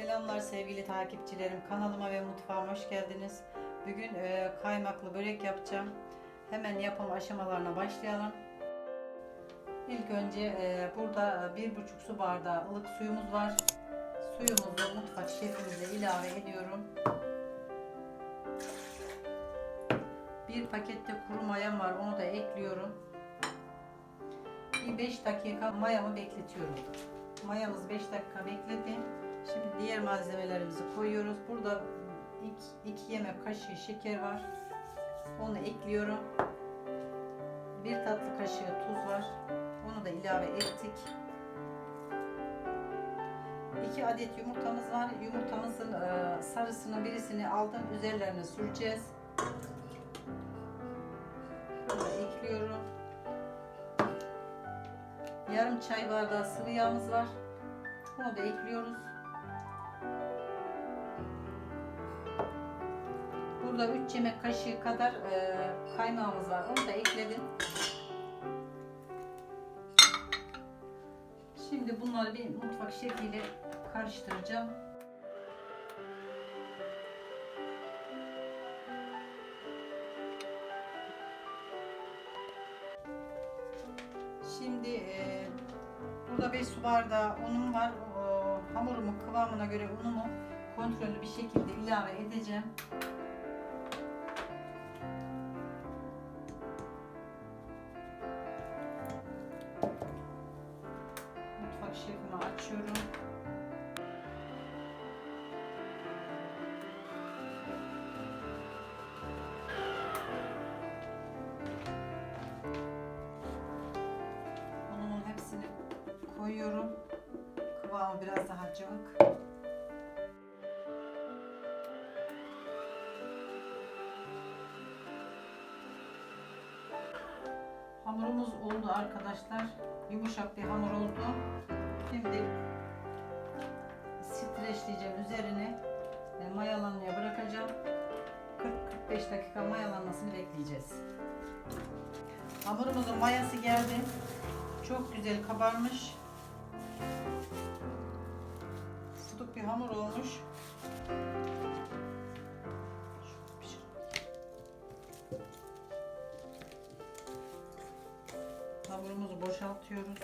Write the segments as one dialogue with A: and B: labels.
A: Selamlar sevgili takipçilerim. Kanalıma ve mutfağıma hoş geldiniz. Bugün e, kaymaklı börek yapacağım. Hemen yapım aşamalarına başlayalım. İlk önce e, burada bir buçuk su bardağı ılık suyumuz var. Suyumuzu mutfak şefimize ilave ediyorum. Bir pakette kuru mayam var. Onu da ekliyorum. Bir 5 dakika mayamı bekletiyorum. Mayamız 5 dakika bekledi. Şimdi diğer malzemelerimizi koyuyoruz. Burada 2 yemek kaşığı şeker var. Onu ekliyorum. Bir tatlı kaşığı tuz var. Onu da ilave ettik. 2 adet yumurtamız var. Yumurtamızın e, sarısının birisini aldım. Üzerlerine süreceğiz. Şöyle ekliyorum. Yarım çay bardağı sıvı yağımız var. Bunu da ekliyoruz. Burada 3 yemek kaşığı kadar e, kaymağımız var. Onu da ekledim. Şimdi bunları bir mutfak şekliyle karıştıracağım. Şimdi e, burada 5 su bardağı unum var. O, hamurumun kıvamına göre unumu kontrollü bir şekilde ilave edeceğim. Kıvamı biraz daha cıvık. Hamurumuz oldu arkadaşlar. Yumuşak bir hamur oldu. Şimdi streçleyeceğim üzerine mayalanmaya bırakacağım. 40-45 dakika mayalanmasını bekleyeceğiz. Hamurumuzun mayası geldi. Çok güzel kabarmış. Bir hamur olmuş. Hamurumuzu boşaltıyoruz.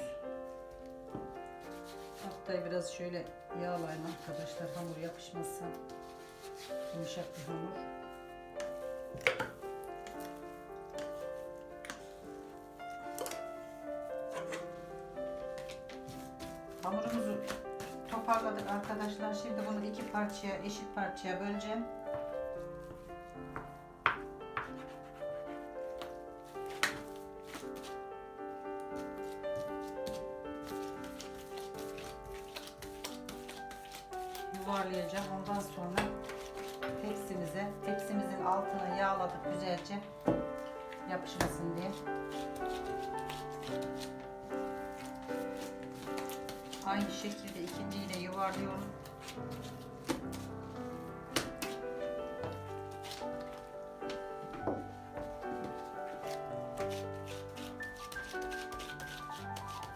A: Hatta biraz şöyle yağlayın arkadaşlar hamur yapışmasın. Yumuşak bir hamur. Toparladık arkadaşlar. Şimdi bunu iki parçaya, eşit parçaya böleceğim. yuvarlayacağım. Ondan sonra tepsimize, tepsimizin altını yağladık güzelce yapışmasın diye. Aynı şekilde ikinciyi de yuvarlıyorum.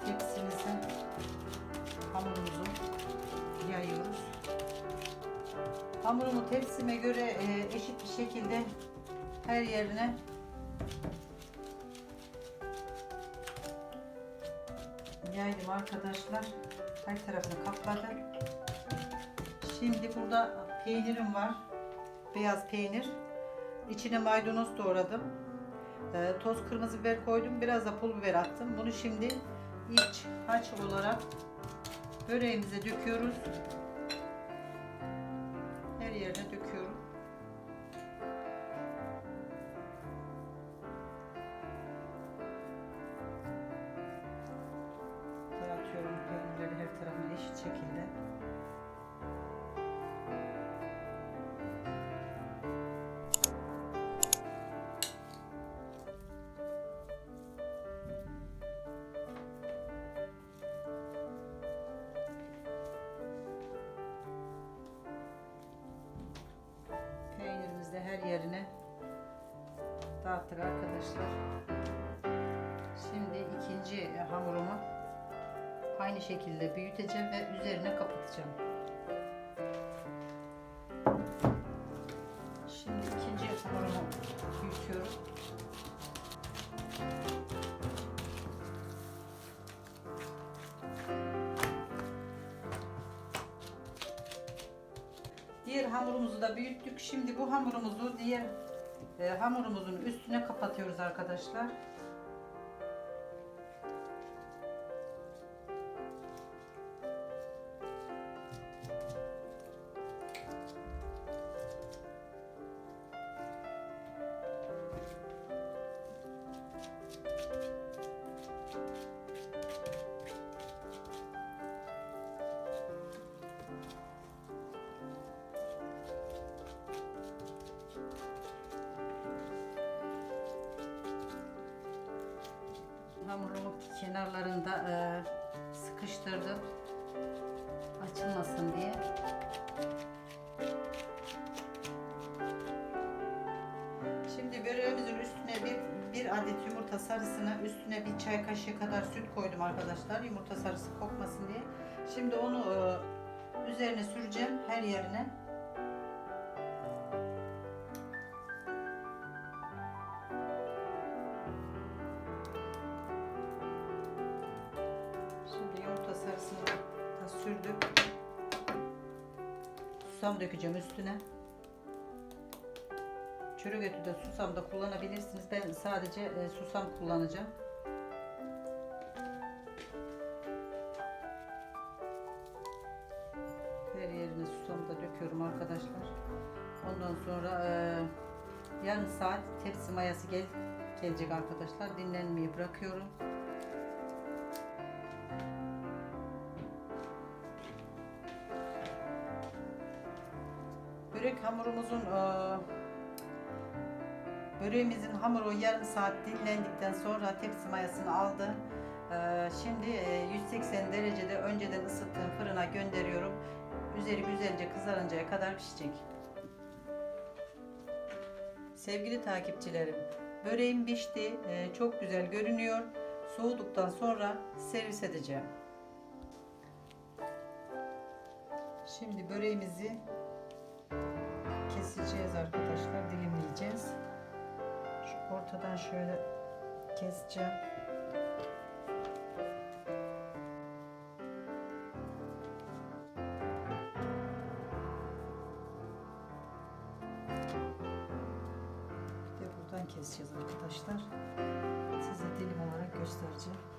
A: Tepsimize hamurumuzu yayıyoruz. Hamurumu tepsime göre e, eşit bir şekilde her yerine yaydım arkadaşlar. Her tarafını kapladım. Şimdi burada peynirim var. Beyaz peynir. İçine maydanoz doğradım. E, toz kırmızı biber koydum. Biraz da pul biber attım. Bunu şimdi iç harç olarak böreğimize döküyoruz. Her yerine döküyorum. Eşit şekilde. Peynirimizi de her yerine dağıttık arkadaşlar. aynı şekilde büyüteceğim ve üzerine kapatacağım. Şimdi ikinci yapımımı büyütüyorum. Diğer hamurumuzu da büyüttük. Şimdi bu hamurumuzu diğer e, hamurumuzun üstüne kapatıyoruz arkadaşlar. Hamurumu kenarlarında e, sıkıştırdım. Açılmasın diye. Şimdi böreğimizin üstüne bir, bir adet yumurta sarısına üstüne bir çay kaşığı kadar süt koydum arkadaşlar. Yumurta sarısı kokmasın diye. Şimdi onu e, üzerine süreceğim her yerine. Sürdük. Susam dökeceğim üstüne. Çörek ötü de susam da kullanabilirsiniz. Ben sadece e, susam kullanacağım. Her yerine susam da döküyorum arkadaşlar. Ondan sonra e, yarım saat tepsi mayası gel gelecek arkadaşlar. Dinlenmeyi bırakıyorum. Börek hamurumuzun e, böreğimizin hamuru yarım saat dinlendikten sonra tepsi mayasını aldı. E, şimdi e, 180 derecede önceden ısıttığım fırına gönderiyorum. Üzeri güzelce kızarıncaya kadar pişecek. Sevgili takipçilerim, böreğim pişti. E, çok güzel görünüyor. Soğuduktan sonra servis edeceğim. Şimdi böreğimizi keseceğiz arkadaşlar. Dilimleyeceğiz. Şu ortadan şöyle keseceğim. De buradan keseceğiz arkadaşlar. Size dilim olarak göstereceğim.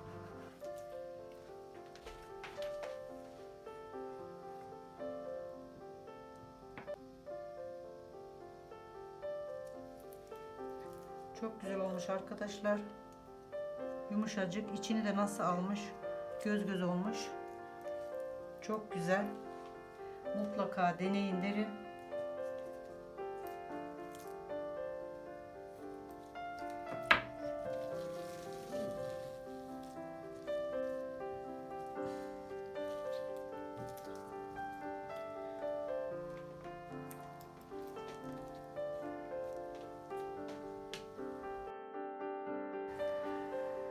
A: Çok güzel olmuş arkadaşlar. Yumuşacık. içini de nasıl almış. Göz göz olmuş. Çok güzel. Mutlaka deneyin derim.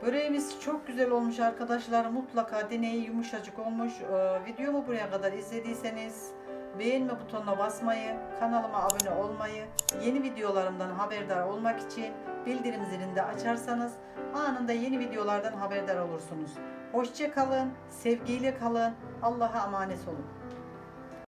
A: Böreğimiz çok güzel olmuş arkadaşlar. Mutlaka deneyi yumuşacık olmuş. Ee, videomu buraya kadar izlediyseniz beğenme butonuna basmayı, kanalıma abone olmayı, yeni videolarımdan haberdar olmak için bildirim zilini de açarsanız anında yeni videolardan haberdar olursunuz. Hoşça kalın, sevgiyle kalın, Allah'a emanet olun.